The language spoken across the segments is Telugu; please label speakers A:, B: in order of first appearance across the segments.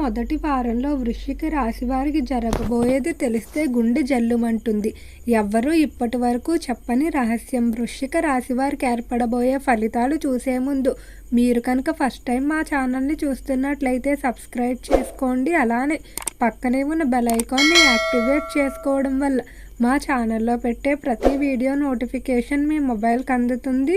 A: మొదటి వారంలో వృశ్చిక రాశి వారికి జరగబోయేది తెలిస్తే గుండె జల్లుమంటుంది. ఎవ్వరూ ఇప్పటి వరకు చెప్పని రహస్యం వృశ్చిక రాశి వారికి ఏర్పడబోయే ఫలితాలు చూసే ముందు మీరు కనుక ఫస్ట్ టైం మా ఛానల్ని చూస్తున్నట్లయితే సబ్స్క్రైబ్ చేసుకోండి. అలానే పక్కనే ఉన్న బెల్ ఐకాన్ని యాక్టివేట్ చేసుకోవడం వల్ల మా ఛానల్లో పెట్టే ప్రతి వీడియో నోటిఫికేషన్ మీ మొబైల్కి అందుతుంది.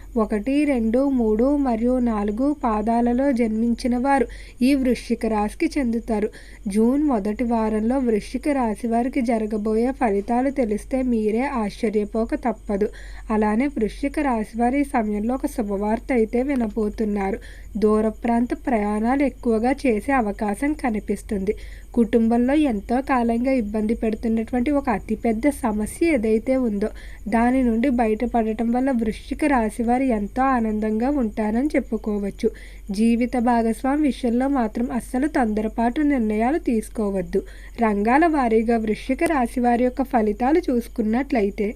A: ఒకటి రెండు మూడు మరియు నాలుగు పాదాలలో జన్మించిన వారు ఈ వృశ్చిక రాశికి చెందుతారు. జూన్ మొదటి వారంలో వృశ్చిక రాశి వారికి జరగబోయే ఫలితాలు తెలిస్తే మీరే ఆశ్చర్యపోక తప్పదు. అలానే వృశ్చిక రాశి వారి సమయంలో ఒక శుభవార్త అయితే వినబోతున్నారు. దూర ప్రాంత ప్రయాణాలు ఎక్కువగా చేసే అవకాశం కనిపిస్తుంది. కుటుంబంలో ఎంతో కాలంగా ఇబ్బంది పెడుతున్నటువంటి ఒక అతిపెద్ద సమస్య ఏదైతే ఉందో దాని నుండి బయటపడటం వల్ల వృశ్చిక రాశి వారు ఎంతో ఆనందంగా ఉంటారని చెప్పుకోవచ్చు. జీవిత భాగస్వామి విషయంలో మాత్రం అస్సలు తొందరపాటు నిర్ణయాలు తీసుకోవద్దు. రంగాల వారీగా వృశ్చిక రాశి వారి యొక్క ఫలితాలు చూసుకున్నట్లయితే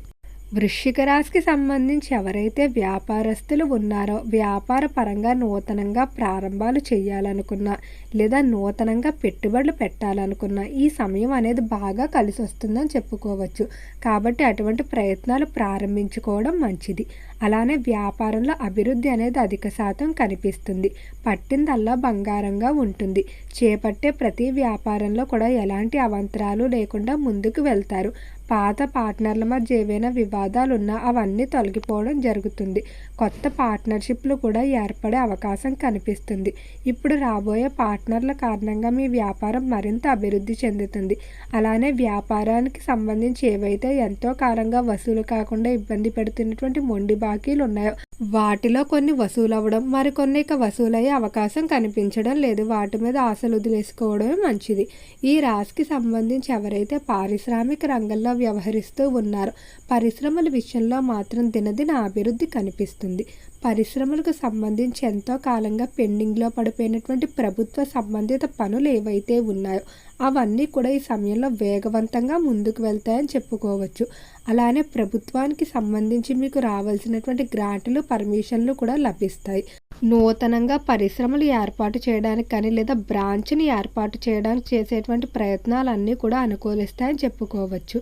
A: వృశ్చిక రాశికి సంబంధించి ఎవరైతే వ్యాపారస్తులు ఉన్నారో వ్యాపార పరంగా నూతనంగా ప్రారంభాలు చేయాలనుకున్నా లేదా నూతనంగా పెట్టుబడులు పెట్టాలనుకున్నా ఈ సమయం అనేది బాగా కలిసి వస్తుందని చెప్పుకోవచ్చు. కాబట్టి అటువంటి ప్రయత్నాలు ప్రారంభించుకోవడం మంచిది. అలానే వ్యాపారంలో అభివృద్ధి అనేది అధిక శాతం కనిపిస్తుంది. పట్టిందల్లా బంగారంగా ఉంటుంది. చేపట్టే ప్రతి వ్యాపారంలో కూడా ఎలాంటి అవంతరాలు లేకుండా ముందుకు వెళ్తారు. పాత పార్ట్నర్ల మధ్య ఏవైనా వివాదాలు ఉన్నా అవన్నీ తొలగిపోవడం జరుగుతుంది. కొత్త పార్ట్నర్షిప్లు కూడా ఏర్పడే అవకాశం కనిపిస్తుంది. ఇప్పుడు రాబోయే పార్ట్నర్ల కారణంగా మీ వ్యాపారం మరింత అభివృద్ధి చెందుతుంది. అలానే వ్యాపారానికి సంబంధించి ఏవైతే ఎంతో కాలంగా వసూలు కాకుండా ఇబ్బంది పెడుతున్నటువంటి మొండి బాకీలు ఉన్నాయో వాటిలో కొన్ని వసూలు అవ్వడం మరికొన్ని ఇక వసూలయ్యే అవకాశం కనిపించడం లేదు. వాటి మీద ఆశలు వదిలేసుకోవడమే మంచిది. ఈ రాశికి సంబంధించి ఎవరైతే పారిశ్రామిక రంగంలో వ్యవహరిస్తూ ఉన్నారో పరిశ్రమల విషయంలో మాత్రం దినదిన అభివృద్ధి కనిపిస్తుంది. పరిశ్రమలకు సంబంధించి ఎంతో కాలంగా పెండింగ్లో పడిపోయినటువంటి ప్రభుత్వ సంబంధిత పనులు ఏవైతే ఉన్నాయో అవన్నీ కూడా ఈ సమయంలో వేగవంతంగా ముందుకు వెళ్తాయని చెప్పుకోవచ్చు. అలానే ప్రభుత్వానికి సంబంధించి మీకు రావాల్సినటువంటి గ్రాంట్లు పర్మిషన్లు కూడా లభిస్తాయి. నూతనంగా పరిశ్రమలు ఏర్పాటు చేయడానికి కానీ లేదా బ్రాంచ్ని ఏర్పాటు చేయడానికి చేసేటువంటి ప్రయత్నాలన్నీ కూడా అనుకూలిస్తాయని చెప్పుకోవచ్చు.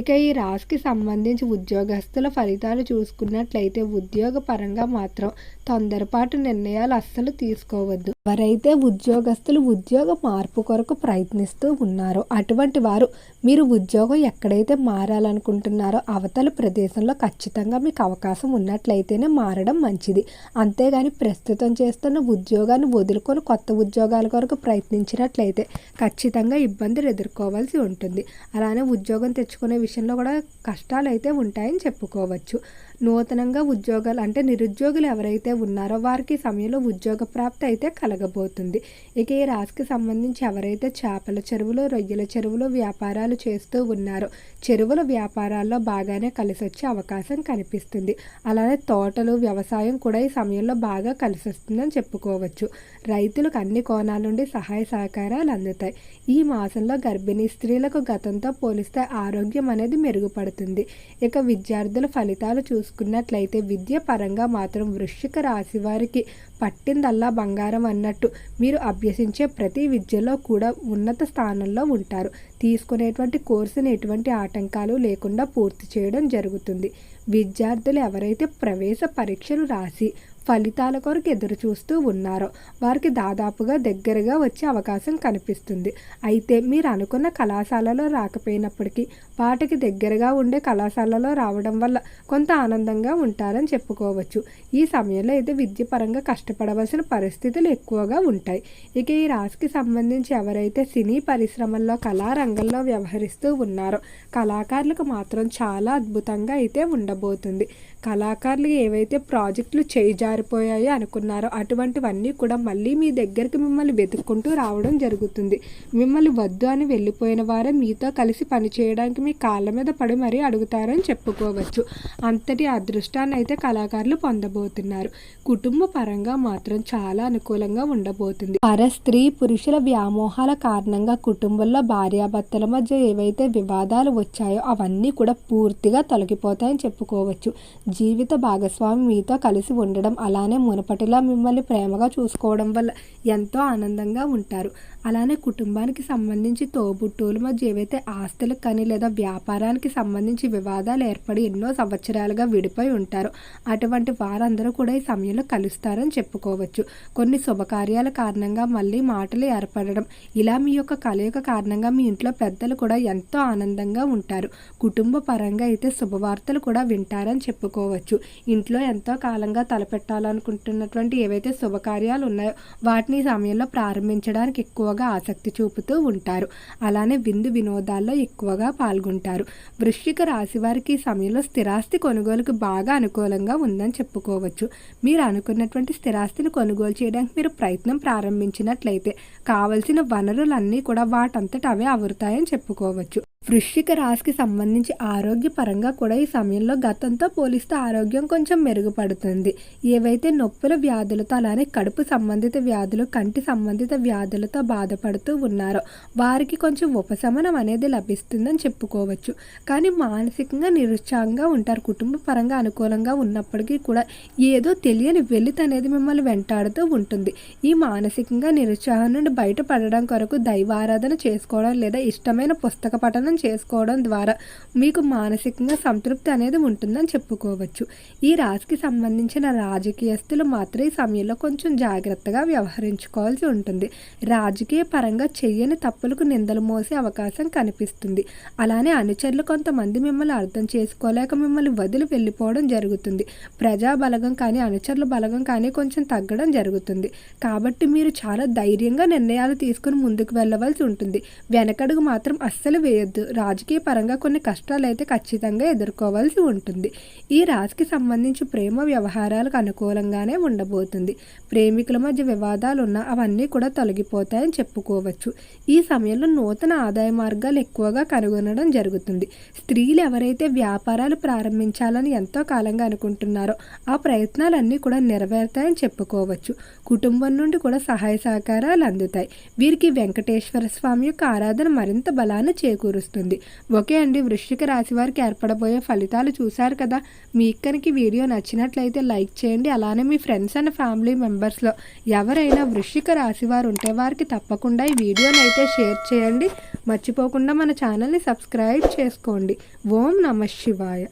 A: ఇక ఈ రాశికి సంబంధించి ఉద్యోగస్తుల ఫలితాలు చూసుకున్నట్లయితే ఉద్యోగపరంగా మాత్రం తొందరపాటు నిర్ణయాలు అస్సలు తీసుకోవద్దు. ఎవరైతే ఉద్యోగస్తులు ఉద్యోగ మార్పు కొరకు ప్రయత్నిస్తూ ఉన్నారో అటువంటి వారు మీరు ఉద్యోగం ఎక్కడైతే మారాలనుకుంటున్నారో అవతల ప్రదేశంలో ఖచ్చితంగా మీకు అవకాశం ఉన్నట్లయితేనే మారడం మంచిది. అంతేగాని ప్రస్తుతం చేస్తున్న ఉద్యోగాన్ని వదులుకొని కొత్త ఉద్యోగాల కొరకు ప్రయత్నించినట్లయితే ఖచ్చితంగా ఇబ్బందులు ఎదుర్కోవాల్సి ఉంటుంది. అలానే ఉద్యోగం తెచ్చుకునే విషయంలో కూడా కష్టాలు అయితే ఉంటాయని చెప్పుకోవచ్చు. నూతనంగా ఉద్యోగాలు అంటే నిరుద్యోగులు ఎవరైతే ఉన్నారో వారికి సమయంలో ఉద్యోగ ప్రాప్తి అయితే కలగబోతుంది. ఇక ఈ రాశికి సంబంధించి ఎవరైతే చేపల చెరువులు రొయ్యల చెరువులు వ్యాపారాలు చేస్తూ ఉన్నారో చెరువుల వ్యాపారాల్లో బాగానే కలిసి వచ్చే అవకాశం కనిపిస్తుంది. అలానే తోటలు వ్యవసాయం కూడా ఈ సమయంలో బాగా కలిసి వస్తుందని చెప్పుకోవచ్చు. రైతులకు అన్ని కోణాల నుండి సహాయ సహకారాలు అందుతాయి. ఈ మాసంలో గర్భిణీ స్త్రీలకు గతంతో పోలిస్తే ఆరోగ్యం అనేది మెరుగుపడుతుంది. ఇక విద్యార్థుల ఫలితాలు చూసుకున్నట్లయితే విద్య పరంగా మాత్రం వృశ్చిక రాశి వారికి పట్టిందల్లా బంగారం అన్నట్టు. మీరు అభ్యసించే ప్రతి విద్యలో కూడా ఉన్నత స్థానంలో ఉంటారు. తీసుకునేటువంటి కోర్సుని ఎటువంటి ఆటంకాలు లేకుండా పూర్తి చేయడం జరుగుతుంది. విద్యార్థులు ఎవరైతే ప్రవేశ పరీక్షలు రాసి ఫలితాల కొరకు ఎదురు చూస్తూ ఉన్నారో వారికి దాదాపుగా దగ్గరగా వచ్చే అవకాశం కనిపిస్తుంది. అయితే మీరు అనుకున్న కళాశాలలో రాకపోయినప్పటికీ వాటికి దగ్గరగా ఉండే కళాశాలలో రావడం వల్ల కొంత ఆనందంగా ఉంటారని చెప్పుకోవచ్చు. ఈ సమయంలో అయితే విద్యపరంగా కష్టపడవలసిన పరిస్థితులు ఎక్కువగా ఉంటాయి. ఇక ఈ రాశికి సంబంధించి ఎవరైతే సినీ పరిశ్రమల్లో కళారంగంలో వ్యవహరిస్తూ ఉన్నారో కళాకారులకు మాత్రం చాలా అద్భుతంగా అయితే ఉండబోతుంది. కళాకారులు ఏవైతే ప్రాజెక్టులు చేజారిపోయాయో అనుకున్నారో అటువంటివన్నీ కూడా మళ్ళీ మీ దగ్గరికి మిమ్మల్ని వెతుక్కుంటూ రావడం జరుగుతుంది. మిమ్మల్ని వద్దు అని వెళ్ళిపోయిన వారే మీతో కలిసి పనిచేయడానికి మీ కాళ్ళ మీద పడి మరీ అడుగుతారని చెప్పుకోవచ్చు. అంతటి అదృష్టాన్ని అయితే కళాకారులు పొందబోతున్నారు. కుటుంబ పరంగా మాత్రం చాలా అనుకూలంగా ఉండబోతుంది. పర స్త్రీ పురుషుల వ్యామోహాల కారణంగా కుటుంబంలో భార్యాభర్తల మధ్య ఏవైతే వివాదాలు వచ్చాయో అవన్నీ కూడా పూర్తిగా తొలగిపోతాయని చెప్పుకోవచ్చు. జీవిత భాగస్వామి మీతో కలిసి ఉండడం అలానే మునపటిలా మిమ్మల్ని ప్రేమగా చూసుకోవడం వల్ల ఎంతో ఆనందంగా ఉంటారు. అలానే కుటుంబానికి సంబంధించి తోబుట్టువుల మధ్య ఏవైతే ఆస్తులకు కానీ లేదా వ్యాపారానికి సంబంధించి వివాదాలు ఏర్పడి ఎన్నో సంవత్సరాలుగా విడిపోయి ఉంటారో అటువంటి వారందరూ కూడా ఈ సమయంలో కలుస్తారని చెప్పుకోవచ్చు. కొన్ని శుభకార్యాల కారణంగా మళ్ళీ మాటలు ఏర్పడడం ఇలా మీ యొక్క కలయిక కారణంగా మీ ఇంట్లో పెద్దలు కూడా ఎంతో ఆనందంగా ఉంటారు. కుటుంబ పరంగా అయితే శుభవార్తలు కూడా వింటారని చెప్పుకోవచ్చు. ఇంట్లో ఎంతో కాలంగా తలపెట్టాలనుకుంటున్నటువంటి ఏవైతే శుభకార్యాలు ఉన్నాయో వాటిని ఈ సమయంలో ప్రారంభించడానికి ఎక్కువ ఎక్కువగా ఆసక్తి చూపుతూ ఉంటారు. అలానే విందు వినోదాల్లో ఎక్కువగా పాల్గొంటారు. వృశ్చిక రాశి వారికి ఈ సమయంలో స్థిరాస్తి కొనుగోలుకు బాగా అనుకూలంగా ఉందని చెప్పుకోవచ్చు. మీరు అనుకున్నటువంటి స్థిరాస్తిని కొనుగోలు చేయడానికి మీరు ప్రయత్నం ప్రారంభించినట్లయితే కావలసిన వనరులన్నీ కూడా వాటంతట అవే అవుతాయని చెప్పుకోవచ్చు. వృశ్చిక రాశికి సంబంధించి ఆరోగ్యపరంగా కూడా ఈ సమయంలో గతంతో పోలిస్తే ఆరోగ్యం కొంచెం మెరుగుపడుతుంది. ఏవైతే నొప్పుల వ్యాధులతో అలానే కడుపు సంబంధిత వ్యాధులు కంటి సంబంధిత వ్యాధులతో బాధపడుతూ ఉన్నారో వారికి కొంచెం ఉపశమనం అనేది లభిస్తుందని చెప్పుకోవచ్చు. కానీ మానసికంగా నిరుత్సాహంగా ఉంటారు. కుటుంబ పరంగా అనుకూలంగా ఉన్నప్పటికీ కూడా ఏదో తెలియని వెలిత అనేది మిమ్మల్ని వెంటాడుతూ ఉంటుంది. ఈ మానసికంగా నిరుత్సాహం నుండి బయటపడడం కొరకు దైవారాధన చేసుకోవడం లేదా ఇష్టమైన పుస్తక పఠనం చేసుకోవడం ద్వారా మీకు మానసికంగా సంతృప్తి అనేది ఉంటుందని చెప్పుకోవచ్చు. ఈ రాశికి సంబంధించిన రాజకీయస్తులు మాత్రం ఈ సమయంలో కొంచెం జాగ్రత్తగా వ్యవహరించుకోవాల్సి ఉంటుంది. రాజకీయ పరంగా చెయ్యని తప్పులకు నిందలు మోసే అవకాశం కనిపిస్తుంది. అలానే అనుచరులు కొంతమంది మిమ్మల్ని అర్థం చేసుకోలేక మిమ్మల్ని వదిలి వెళ్ళిపోవడం జరుగుతుంది. ప్రజా బలగం కానీ అనుచరుల బలగం కానీ కొంచెం తగ్గడం జరుగుతుంది. కాబట్టి మీరు చాలా ధైర్యంగా నిర్ణయాలు తీసుకుని ముందుకు వెళ్ళవలసి ఉంటుంది. వెనకడుగు మాత్రం అస్సలు వేయొద్దు. రాజకీయ పరంగా కొన్ని కష్టాలు అయితే ఖచ్చితంగా ఎదుర్కోవాల్సి ఉంటుంది. ఈ రాశికి సంబంధించి ప్రేమ వ్యవహారాలకు అనుకూలంగానే ఉండబోతుంది. ప్రేమికుల మధ్య వివాదాలు ఉన్నా అవన్నీ కూడా తొలగిపోతాయని చెప్పుకోవచ్చు. ఈ సమయంలో నూతన ఆదాయ మార్గాలు ఎక్కువగా కనుగొనడం జరుగుతుంది. స్త్రీలు ఎవరైతే వ్యాపారాలు ప్రారంభించాలని ఎంతో కాలంగా అనుకుంటున్నారో ఆ ప్రయత్నాలన్నీ కూడా నెరవేరుతాయని చెప్పుకోవచ్చు. కుటుంబం నుండి కూడా సహాయ సహకారాలు అందుతాయి. వీరికి వెంకటేశ్వర స్వామి యొక్క ఆరాధన మరింత బలాన్ని చేకూరుస్తుంది. ఓకే అండి వృశ్చిక రాశి వారికి ఏర్పడబోయే ఫలితాలు చూశారు కదా. మీ ఇక్కడికి వీడియో నచ్చినట్లయితే లైక్ చేయండి. అలానే మీ ఫ్రెండ్స్ అండ్ ఫ్యామిలీ మెంబర్స్లో ఎవరైనా వృశ్చిక రాశి వారు ఉంటే వారికి తప్పకుండా ఈ వీడియోని అయితే షేర్ చేయండి. మర్చిపోకుండా మన ఛానల్ని సబ్స్క్రైబ్ చేసుకోండి. ఓం నమ శివాయ.